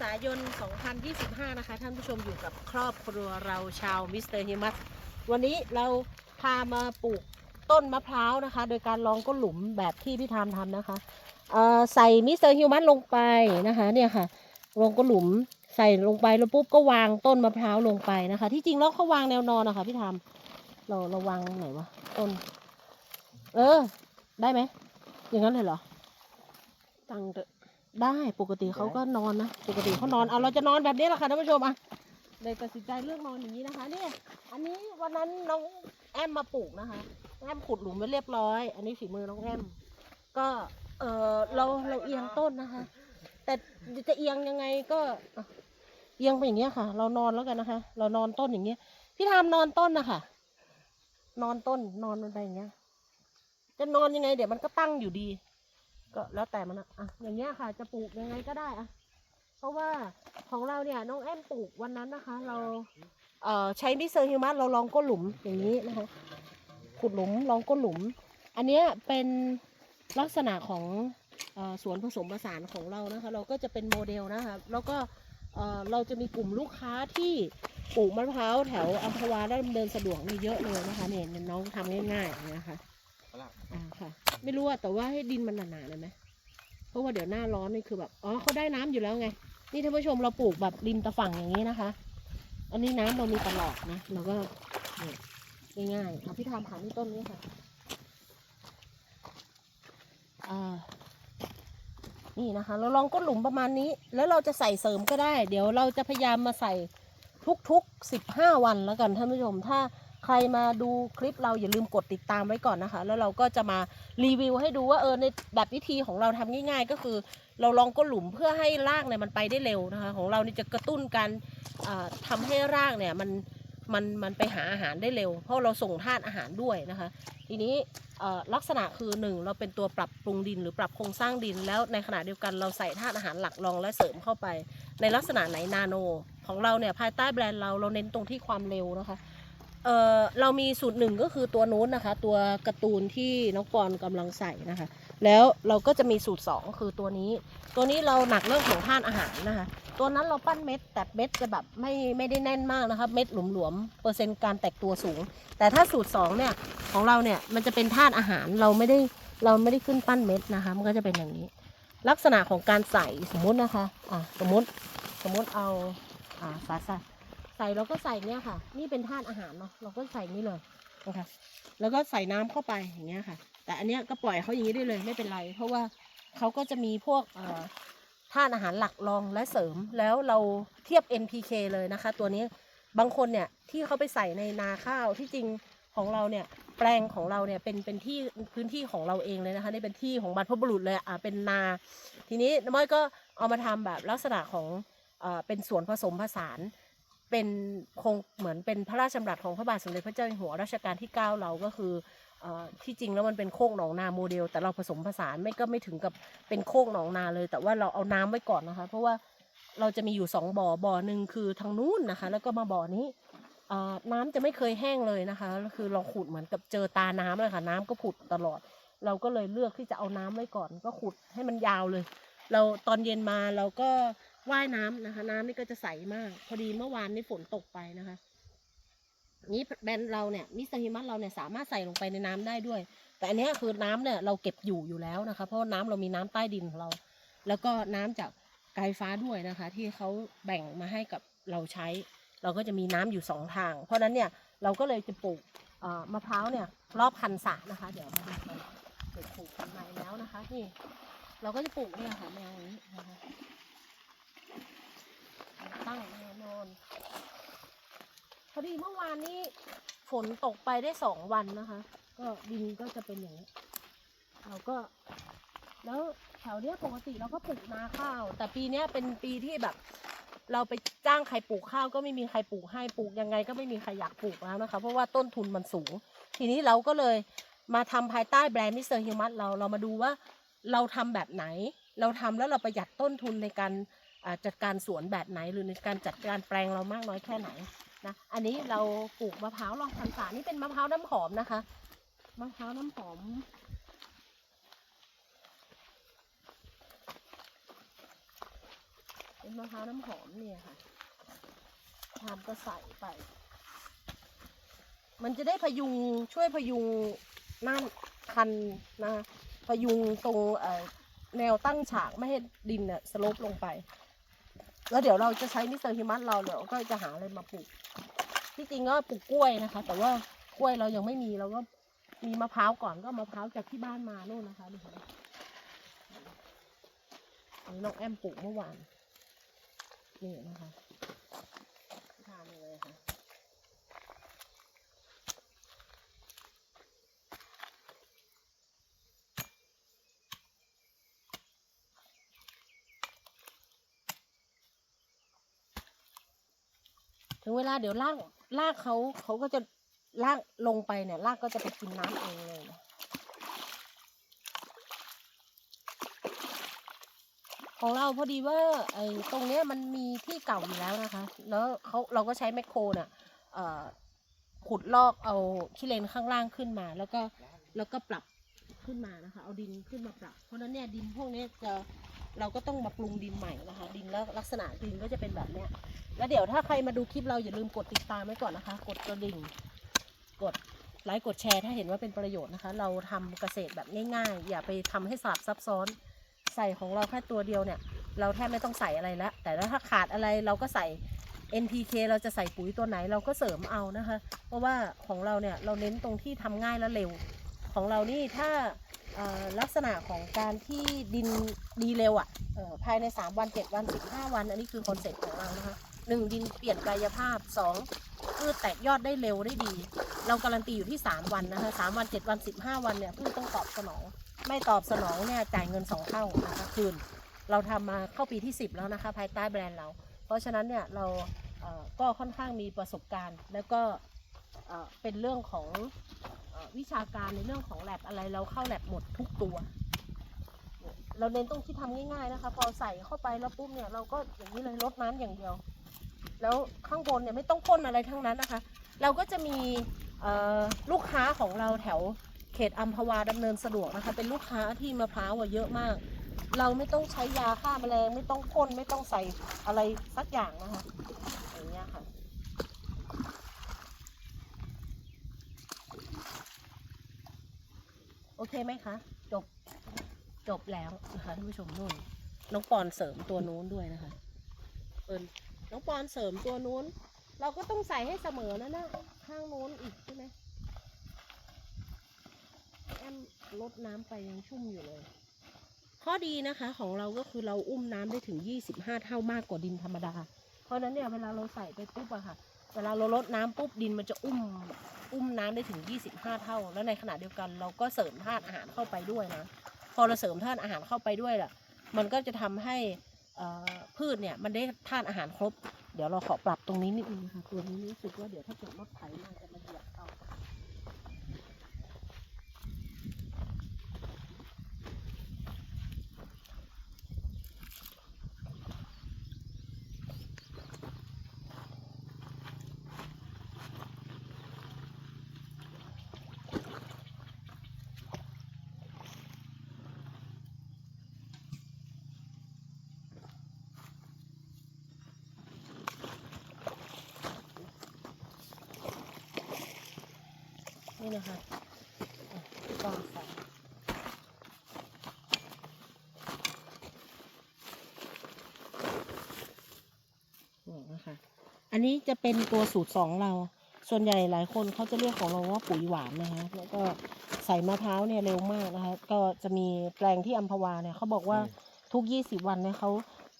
ษายน 2025 นะคะ ท่านผู้ชมอยู่กับครอบครัวเราชาวมิสเตอร์ฮิมัสวันนี้เราพามาปลูกต้นมะพร้าวนะคะ โดยการลองก้นหลุมแบบที่พี่ธามทำนะคะเอ่อใส่มิสเตอร์ฮิมัสลงไปนะคะเนี่ยค่ะ ลงก้นหลุมใส่ลงไปแล้วปุ๊บก็วางต้นมะพร้าวลงไปนะคะ ที่จริงแล้วเขาวางแนวนอนนะคะพี่ธามเราเราวางไหนวะต้น เออ ได้ไหมอย่างนั้นเลยเหรอตังค์เถอะ ได้ปกติเขาก็นอนนะปกติเขานอนเอาเราจะนอนแบบนี้แหละค่ะท่านผู้ชมอะเลยตัดสินใจเลือกนอนอย่างนี้นะคะเนี่ยอันนี้วันนั้นน้องแอมมาปลูกนะคะแอมขุดหลุมไว้เรียบร้อย อันนี้ฝีมือน้องแอมก็เออเราเราเอียงต้นนะคะ แต่จะเอียงยังไงก็อะเอียงไปอย่างเงี้ยค่ะ เรานอนแล้วกันนะคะ เรานอนต้นอย่างเงี้ย พี่ทามนอนต้นนะคะนอนต้นนอนมันไปอย่างเงี้ย จะนอนยังไง เดี๋ยวมันก็ตั้งอยู่ดี ก็แล้วแต่มันอะอะอย่างเงี้ยค่ะ จะปลูกยังไงก็ได้อะเพราะว่าของเราเนี่ยน้องแอมปลูกวันนั้นนะคะ เราเอ่อใช้มิสเซอร์ฮิวมัสเราลองก้นหลุมอย่างนี้นะคะขุดหลุมลองก้นหลุม อันเนี้ยเป็นลักษณะของออสวนผสมผสานของเรานะคะ เราก็จะเป็นโมเดลนะคะแล้วก็เราจะมีกลุ่มลูกค้าที่ปลูกมะพร้าวแถวอัมพวาและดำเนินสะดวกนี่เยอะเลยนะคะเนี่ยน้องทำง่ายๆอย่าง เงี้ยค่ะอ่าค่ะ ไม่รู้อะแต่ว่าให้ดินมันหนาๆเลยไหมเพราะว่าเดี๋ยวหน้าร้อนนี่คือแบบอ๋อเขาได้น้ำอยู่แล้วไง นี่ท่านผู้ชมเราปลูกแบบริมตะฝั่งอย่างนี้นะคะ อันนี้น้ำเรามีตลอดนะเราก็เนี่ยง่ายๆเอาพี่ทำผ่าที่ต้นนี้ค่ะอ่านี่นะคะ เราลองก้นหลุมประมาณนี้ แล้วเราจะใส่เสริมก็ได้ เดี๋ยวเราจะพยายามมาใส่ทุกๆสิบห้าวันแล้วกันท่านผู้ชมถ้า ใครมาดูคลิปเราอย่าลืมกดติดตามไว้ก่อนนะคะ แล้วเราก็จะมารีวิวให้ดูว่าเออในแบบวิธีของเราทำง่าย ๆ ก็คือ เราลองก้นหลุมเพื่อให้รากเนี่ยมันไปได้เร็วนะคะ ของเรานี่จะกระตุ้นการอ่าทำให้รากเนี่ยมันมันมันไปหาอาหารได้เร็ว เพราะเราส่งธาตุอาหารด้วยนะคะ ทีนี้ลักษณะคือหนึ่งเราเป็นตัวปรับปรุงดินหรือปรับโครงสร้างดิน แล้วในขณะเดียวกันเราใส่ธาตุอาหารหลักรองและเสริมเข้าไป ในลักษณะไหนนาโน ของเราเนี่ยภายใต้แบรนด์เราเราเน้นตรงที่ความเร็วนะคะ เออเรามีสูตรหนึ่งก็คือตัวนู้นนะคะ ตัวการ์ตูนที่น้องปอนกำลังใส่นะคะ แล้วเราก็จะมีสูตร 2 คือตัวนี้ ตัวนี้เราหนักเรื่องของธาตุอาหารนะคะ ตัวนั้นเราปั้นเม็ด แต่เม็ดจะแบบไม่ไม่ได้แน่นมากนะคะ เม็ดหลวมๆเปอร์เซ็นต์การแตกตัวสูง แต่ถ้าสูตร2เนี่ยของเราเนี่ยมันจะเป็นธาตุอาหารเราไม่ได้เราไม่ได้ขึ้นปั้นเม็ดนะคะ มันก็จะเป็นอย่างนี้ ลักษณะของการใส่สมมุตินะคะอะสมมติสมมติเอาอ่าสาสะ ใส่เราก็ใส่เนี่ยค่ะ นี่เป็นธาตุอาหารเนาะเราก็ใส่นี่เลยนะคะแล้วก็ใส่น้ำเข้าไปอย่างเงี้ยค่ะ แต่อันเนี้ยก็ปล่อยเขาอย่างนี้ได้เลยไม่เป็นไร เพราะว่าเขาก็จะมีพวกธาตุอาหารหลักรองและเสริมแล้วเราเทียบ NPK เลยนะคะ ตัวนี้บางคนเนี่ยที่เขาไปใส่ในนาข้าวที่จริงของเราเนี่ยแปลงของเราเนี่ยเป็นเป็นที่พื้นที่ของเราเองเลยนะคะนี่เป็นที่ของบรรพบุรุษเลยอะเป็นนา ทีนี้น้ำม้อยก็เอามาทำแบบลักษณะของอ่อเป็นสวนผสมผสาน เป็นคงเหมือนเป็นพระราชดำรัสของพระบาทสมเด็จพระเจ้าอยู่หัวรัชกาลที่ 9 เราก็คืออที่จริงแล้วมันเป็นโคกหนองนาโมเดล แต่เราผสมผสานไม่ก็ไม่ถึงกับเป็นโคกหนองนาเลย แต่ว่าเราเอาน้ำไว้ก่อนนะคะ เพราะว่าเราจะมีอยู่สองบ่อบ่อหนึ่งคือทางนู้นนะคะ แล้วก็มาบ่อนี้น้ำจะไม่เคยแห้งเลยนะคะคือเราขุดเหมือนกับเจอตาน้ำเลยค่ะ น้ำก็ผุดตลอด เราก็เลยเลือกที่จะเอาน้ำไว้ก่อน ก็ขุดให้มันยาวเลย เราตอนเย็นมาเราก็ ว่ายน้ำนะคะ น้ำนี่ก็จะใสมาก พอดีเมื่อวานนี่ฝนตกไปนะคะ นี้แบรนด์เราเนี่ยมิสเตอร์ฮิมัสเราเนี่ยสามารถใส่ลงไปในน้ำได้ด้วย แต่อันนี้คือน้ำเนี่ยเราเก็บอยู่อยู่แล้วนะคะ เพราะว่าน้ำเรามีน้ำใต้ดินของเรา แล้วก็น้ำจากไกลฟ้าด้วยนะคะ ที่เขาแบ่งมาให้กับเราใช้ เราก็จะมีน้ำอยู่สองทาง เพราะฉะนั้นเนี่ยเราก็เลยจะปลูกมะพร้าวเนี่ยรอบคันสระนะคะ เดี๋ยวมาดูกันปลูกกันใหม่แล้วนะคะนี่เราก็จะปลูกเนี่ยค่ะแนวนี้นะคะ ตั้งแนวนอนพอดีเมื่อวานนี้ฝนตกไปได้สองวันนะคะ ก็ดินก็จะเป็นอย่างนี้ เราก็ แล้วแถวเนี้ยปกติเราก็ปลูกนาข้าว แต่ปีเนี้ยเป็นปีที่แบบ เราไปจ้างใครปลูกข้าวก็ไม่มีใครปลูกให้ปลูกยังไง ก็ไม่มีใครอยากปลูกแล้วนะคะ เพราะว่าต้นทุนมันสูง ทีนี้เราก็เลยมาทำภายใต้แบรนด์มิสเตอร์ฮิวมัสเราเรามาดูว่าเราทำแบบไหน เราทำแล้วเราประหยัดต้นทุนในการ จัดการสวนแบบไหน หรือในการจัดการแปลงเรามากน้อยแค่ไหนนะอันนี้เราปลูกมะพร้าวรองพันษานี่เป็นมะพร้าวน้ำหอมนะคะมะพร้าวน้ำหอมเป็นมะพร้าวน้ำหอมเนี่ยค่ะทำก็ใส่ไป มันจะได้พยุงช่วยพยุงน่าคันนะคะพยุงตรงแนวตั้งฉากไม่ให้ดินเนี่ยสลปลงไป แล้วเดี๋ยวเราจะใช้มิสเตอร์ฮิมัสเราเดี๋ยวก็จะหาอะไรมาปลูก ที่จริงก็ปลูกกล้วยนะคะ แต่ว่ากล้วยเรายังไม่มีเราก็มีมะพร้าวก่อนก็มะพร้าวจากที่บ้านมาโน่นนะคะดูเห็นไหมอันนี้น้องแอมปลูกเมื่อวานนี่นะคะทานเลยค่ะ ถึงเวลาเดี๋ยวลากลากเขาเขาก็จะลากลงไปเนี่ยลากก็จะไปกินน้ำเองเลยของเราพอดีว่าไอ้ตรงเนี้ยมันมีที่เก่าอยู่แล้วนะคะ แล้วเขาเราก็ใช้แมคโครเนี่ยเอ่อขุดลอกเอาขี้เลนข้างล่างขึ้นมา แล้วก็แล้วก็ปรับขึ้นมานะคะ เอาดินขึ้นมาปรับ เพราะนั้นเนี่ยดินพวกนี้จะ เราก็ต้องมาปรุงดินใหม่นะคะ ดินแล้วลักษณะดินก็จะเป็นแบบเนี้ย แล้วเดี๋ยวถ้าใครมาดูคลิปเราอย่าลืมกดติดตามไว้ก่อนนะคะ กดกระดิ่ง กดไลค์กดแชร์ถ้าเห็นว่าเป็นประโยชน์นะคะ เราทำเกษตรแบบง่ายๆ อย่าไปทำให้สลับซับซ้อน ใส่ของเราแค่ตัวเดียวเนี่ย เราแทบไม่ต้องใส่อะไรแล้ว แต่ถ้าขาดอะไรเราก็ใส่ NPK เราจะใส่ปุ๋ยตัวไหนเราก็เสริมเอานะคะ เพราะว่าของเราเนี่ยเราเน้นตรงที่ทำง่ายและเร็ว ของเรานี่ถ้า ลักษณะของการที่ดินดีเร็วอะภายใน 3 วัน 7 วัน 15 วัน อันนี้คือคอนเซ็ปต์ของเรานะคะหนึ่งดินเปลี่ยนกายภาพสองพืชแตกยอดได้เร็วได้ดี เราการันตีอยู่ที่ 3 วันนะคะ3วัน 7 วัน 15 วันเนี่ยพืชต้องตอบสนอง ไม่ตอบสนองเนี่ยจ่ายเงิน 2 เท่านะคะคืน เราทำมาเข้าปีที่ 10 แล้วนะคะภายใต้แบรนด์เรา เพราะฉะนั้นเนี่ยเราก็ค่อนข้างมีประสบการณ์ แล้วก็เป็นเรื่องของ วิชาการในเรื่องของแลบอะไรเราเข้าแลบหมดทุกตัว เราเน้นตรงที่ทำง่ายๆนะคะ พอใส่เข้าไปแล้วปุ๊บเนี่ยเราก็อย่างนี้เลยลดน้ำอย่างเดียว แล้วข้างบนเนี่ยไม่ต้องพ่นอะไรทั้งนั้นนะคะ เราก็จะมีลูกค้าของเราแถวเขตอัมพวาดำเนินสะดวกนะคะ เป็นลูกค้าที่มะพร้าวเยอะมาก เราไม่ต้องใช้ยาฆ่าแมลงไม่ต้องพ่นไม่ต้องใส่อะไรสักอย่างนะคะอย่างเงี้ยค่ะ โอเคไหมคะ จบ จบแล้วนะคะท่านผู้ชมนู่น น้องปอนเสริมตัวนู้นด้วยนะคะเอิญน้องปอนเสริมตัวนู้น เราก็ต้องใส่ให้เสมอนะนะข้างนู้นอีกใช่ไหมแอมลดน้ำไปยังชุ่มอยู่เลย ข้อดีนะคะของเราก็คือเราอุ้มน้ำได้ถึง 25 เท่ามากกว่าดินธรรมดา เพราะฉะนั้นเนี่ยเวลาเราใส่ไปปุ๊บอะค่ะ เวลาเราลดน้ำปุ๊บดินมันจะอุ้มอุ้มน้ำได้ถึง 25 เท่า แล้วในขณะเดียวกันเราก็เสริมธาตุอาหารเข้าไปด้วยนะ พอเราเสริมธาตุอาหารเข้าไปด้วยล่ะ มันก็จะทำให้พืชเนี่ยมันได้ธาตุอาหารครบ เดี๋ยวเราขอปรับตรงนี้นิดนึงค่ะ ตัวนี้รู้สึกว่าเดี๋ยวถ้าเกิดรถไถมาจะมาเหยียบเอา นี่นะคะอะก็ใส่นี่นะคะ อันนี้จะเป็นตัวสูตรสองเรา ส่วนใหญ่หลายคนเขาจะเรียกของเราว่าปุ๋ยหวานนะคะแล้วก็ใส่มะพร้าวเนี่ยเร็วมากนะคะ ก็จะมีแปลงที่อัมพวาเนี่ยเขาบอกว่าทุก 20 วันเนี่ยเขา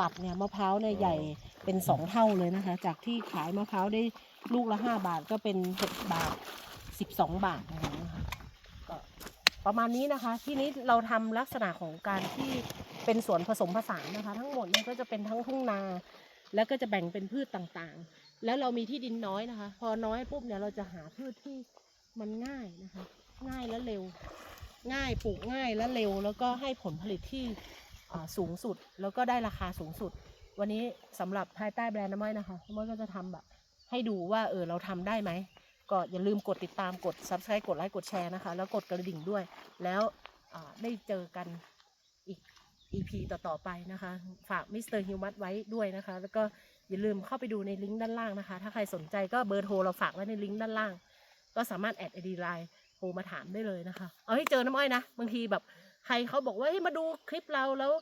ตัดเนี่ยมะพร้าวเนี่ยใหญ่เป็นสองเท่าเลยนะคะ จากที่ขายมะพร้าวได้ลูกละห้าบาทก็เป็นหกบาทสิ บสองบาทนะคะก็ประมาณนี้นะคะ ที่นี้เราทำลักษณะของการที่เป็นสวนผสมผสานนะคะ ทั้งหมดเนี่ก็จะเป็นทั้งทุ่งนา แล้วก็จะแบ่งเป็นพืชต่างๆ แล้วเรามีที่ดินน้อยนะคะ พอน้อยปุ๊บเนี่ยเราจะหาพืชที่มันง่ายนะคะ ง่ายและเร็ว ง่ายปลูกง่ายและเร็ว แล้วก็ให้ผลผลิตที่สูงสุด แล้วก็ได้ราคาสูงสุด วันนี้สำหรับภายใต้แบรนด์น้ำอ้อยนะคะน้ำอ้อยก็จะทำแบบให้ดูว่าเออเราทำได้ไหม ก็อย่าลืมกดติดตามกด subscribe กดไลค์กดแชร์นะคะ แล้วกดกระดิ่งด้วย แล้วได้เจอกันอีก EP ต่อ ๆ ไปนะคะ ฝากมิสเตอร์ฮิวมัสไว้ด้วยนะคะ แล้วก็อย่าลืมเข้าไปดูในลิงก์ด้านล่างนะคะ ถ้าใครสนใจก็เบอร์โทรเราฝากไว้ในลิงก์ด้านล่าง ก็สามารถแอดไอดีไลน์โทรมาถามได้เลยนะคะ เอาให้เจอน้ำอ้อยนะ บางทีแบบใครเขาบอกว่าให้ยมาดูคลิปเราแล้ว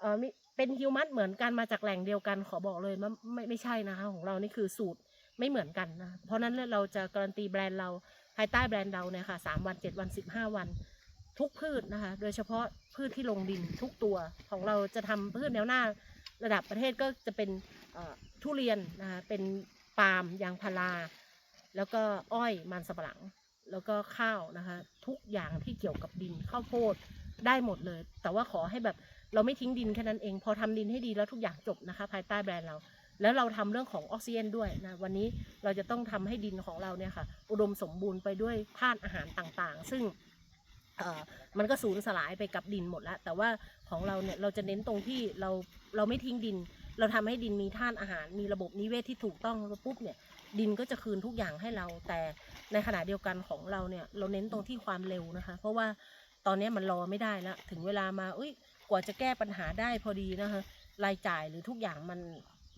เออมีเป็นฮิวมัสเหมือนกันมาจากแหล่งเดียวกันขอบอกเลยว่าไม่ไม่ใช่นะคะ ของเรานี่คือสูตร ไม่เหมือนกันนะ เพราะนั้นเราจะการันตีแบรนด์เราภายใต้แบรนด์เราเนี่ยค่ะสามวันเจ็ดวันสิบห้าวัน ทุกพืชนะคะ โดยเฉพาะพืชที่ลงดินทุกตัวของเราจะทำพืชแนวหน้าระดับประเทศก็จะเป็นทุเรียนนะคะเป็นปาล์มยางพารา แล้วก็อ้อยมันสำปะหลัง แล้วก็ข้าวนะคะ ทุกอย่างที่เกี่ยวกับดินข้าวโพดได้หมดเลย แต่ว่าขอให้แบบเราไม่ทิ้งดินแค่นั้นเอง พอทำดินให้ดีแล้วทุกอย่างจบนะคะ ภายใต้แบรนด์เรา แล้วเราทำเรื่องของออกซิเจนด้วยนะวันนี้เราจะต้องทำให้ดินของเราเนี่ยค่ะอุดมสมบูรณ์ไปด้วยธาตุอาหารต่างๆ ซึ่งมันก็สูญสลายไปกับดินหมดแล้ว แต่ว่าของเราเนี่ยเราจะเน้นตรงที่เราเราไม่ทิ้งดิน เราทำให้ดินมีธาตุอาหาร มีระบบนิเวศที่ถูกต้องแล้วปุ๊บเนี่ยดินก็จะคืนทุกอย่างให้เรา แต่ในขณะเดียวกันของเราเนี่ยเราเน้นตรงที่ความเร็วนะคะ เพราะว่าตอนนี้มันรอไม่ได้แล้ว ถึงเวลามาเอ้ยกว่าจะแก้ปัญหาได้พอดีนะคะรายจ่ายหรือทุกอย่างมัน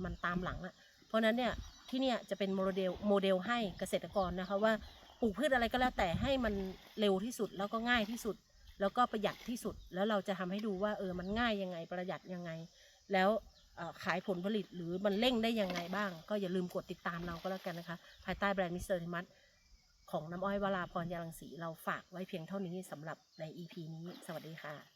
มันตามหลังอะเพราะนั้นเนี่ยที่เนี่ยจะเป็นโมเดลโมเดลให้เกษตรกรนะคะว่าปลูกพืชอะไรก็แล้วแต่ให้มันเร็วที่สุดแล้วก็ง่ายที่สุด แล้วก็ประหยัดที่สุดแล้วเราจะทำให้ดูว่าเออมันง่ายยังไงประหยัดยังไง แล้วขายผลผลิตหรือมันเร่งได้ยังไงบ้าง ก็อย่าลืมกดติดตามเราก็แล้วกันนะคะ ภายใต้แบรนด์มิสเตอร์ธิมัสของน้ำอ้อยวราพรยาลังสีเราฝากไว้เพียงเท่านี้สำหรับใน EP นี้ สวัสดีค่ะ